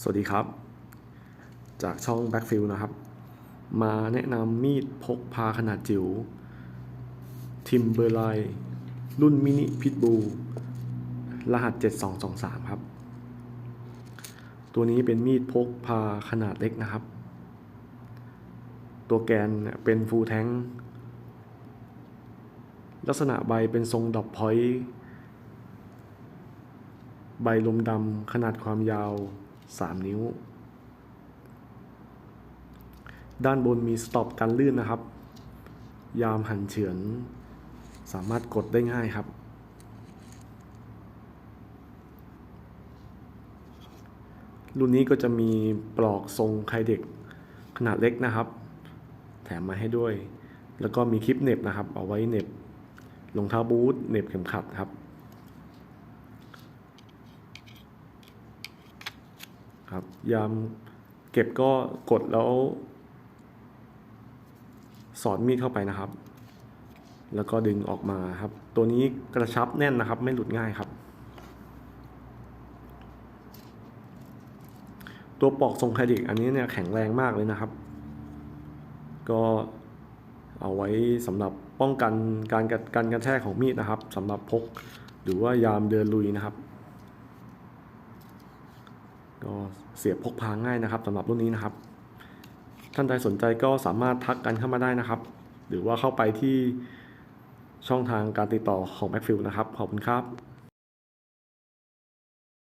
สวัสดีครับ จากช่อง Backfield นะครับ มาแนะนำมีดพกพาขนาดจิ๋วทิมเบอร์ไลรุ่นมินิพิทบู รหัส 7223 ครับ ตัวนี้เป็นมีดพกพาขนาดเล็กนะครับ ตัวแกนเป็นฟูลแท้งลักษณะใบเป็นทรงดอกพอยต์ใบลมดำขนาดความยาว 3 นิ้ว ด้านบนมีสต็อปกันลื่นนะครับ ยามหันเฉือน สามารถกดได้ง่ายครับ รุ่นนี้ก็จะมีปลอกทรงไคเด็กขนาดเล็กนะครับ แถมมาให้ด้วย แล้วก็มีคลิปเน็บนะครับ เอาไว้เน็บรองเท้าบูทเน็บเข็มขัดครับ ครับ ยามเก็บก็กดแล้ว สอดมีดเข้าไปนะครับ แล้วก็ดึงออกมาครับ ตัวนี้กระชับแน่นนะครับ ไม่หลุดง่ายครับ ตัวปอกทรงไคดิกอันนี้เนี่ยแข็งแรงมากเลยนะครับ ก็เอาไว้สำหรับป้องกันการกระการกระแทกของมีดนะครับสำหรับพกหรือว่ายามเดินลุยนะครับ ก็เสียบพกพาง่ายนะครับสำหรับรุ่นนี้นะครับ ท่านใดสนใจก็สามารถทักกันเข้ามาได้นะครับ หรือว่าเข้าไปที่ช่องทางการติดต่อของ m a c f i e l d นะครับ ขอบคุณครับ